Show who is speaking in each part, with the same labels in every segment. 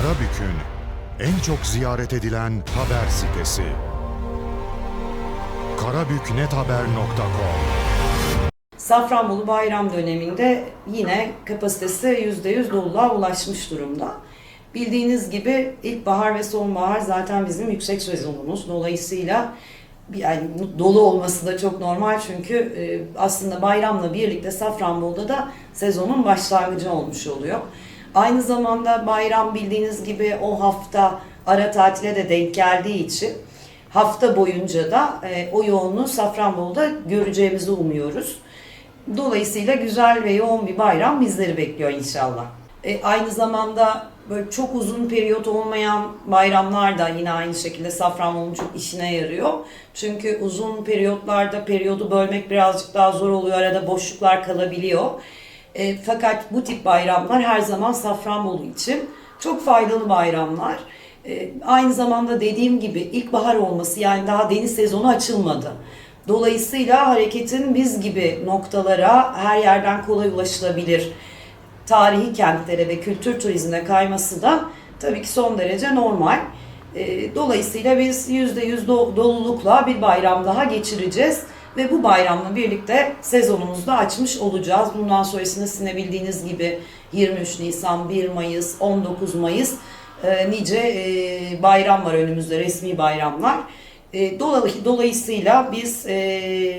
Speaker 1: Karabük'ün en çok ziyaret edilen haber sitesi. karabüknethaber.com
Speaker 2: Safranbolu bayram döneminde yine kapasitesi %100 doluluğa ulaşmış durumda. Bildiğiniz gibi ilkbahar ve sonbahar zaten bizim yüksek sezonumuz. Dolayısıyla yani dolu olması da çok normal çünkü e, aslında bayramla birlikte Safranbolu'da da sezonun başlangıcı olmuş oluyor. Aynı zamanda bayram bildiğiniz gibi o hafta ara tatile de denk geldiği için hafta boyunca da e, o yoğunluğu Safranbolu'da göreceğimizi umuyoruz. Dolayısıyla güzel ve yoğun bir bayram bizleri bekliyor inşallah. E, aynı zamanda böyle çok uzun periyot olmayan bayramlar da yine aynı şekilde Safranbolu'nun çok işine yarıyor. Çünkü uzun periyotlarda periyodu bölmek birazcık daha zor oluyor. Arada boşluklar kalabiliyor. E, fakat bu tip bayramlar her zaman Safranbolu için çok faydalı bayramlar. E, aynı zamanda dediğim gibi ilkbahar olması yani daha deniz sezonu açılmadı. Dolayısıyla hareketin biz gibi noktalara her yerden kolay ulaşılabilir tarihi kentlere ve kültür turizmine kayması da tabii ki son derece normal. E, Dolayısıyla biz %100 do- dolulukla bir bayram daha geçireceğiz ve bu bayramla birlikte sezonumuzu da açmış olacağız. Bundan sonrasında sizin bildiğiniz gibi 23 Nisan, 1 Mayıs, 19 Mayıs e, nice e, bayram var önümüzde, resmi bayramlar. E, dolay- Dolayısıyla biz e,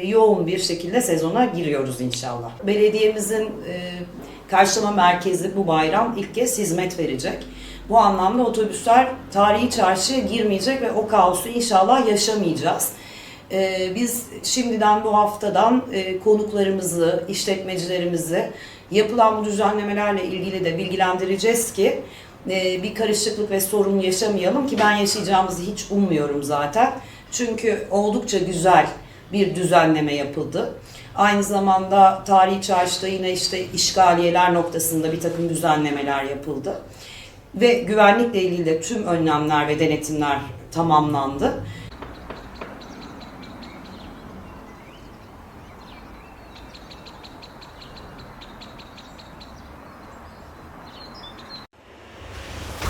Speaker 2: yoğun bir şekilde sezona giriyoruz inşallah. Belediyemizin e, karşılama merkezi bu bayram ilk kez hizmet verecek. Bu anlamda otobüsler tarihi çarşıya girmeyecek ve o kaosu inşallah yaşamayacağız. E, biz şimdiden bu haftadan e, konuklarımızı, işletmecilerimizi yapılan bu düzenlemelerle ilgili de bilgilendireceğiz ki e, bir karışıklık ve sorun yaşamayalım ki ben yaşayacağımızı hiç ummuyorum zaten. Çünkü oldukça güzel bir düzenleme yapıldı. Aynı zamanda tarihi çarşıda yine işte işgaliyeler noktasında bir takım düzenlemeler yapıldı. Ve güvenlikle ilgili de tüm önlemler ve denetimler tamamlandı.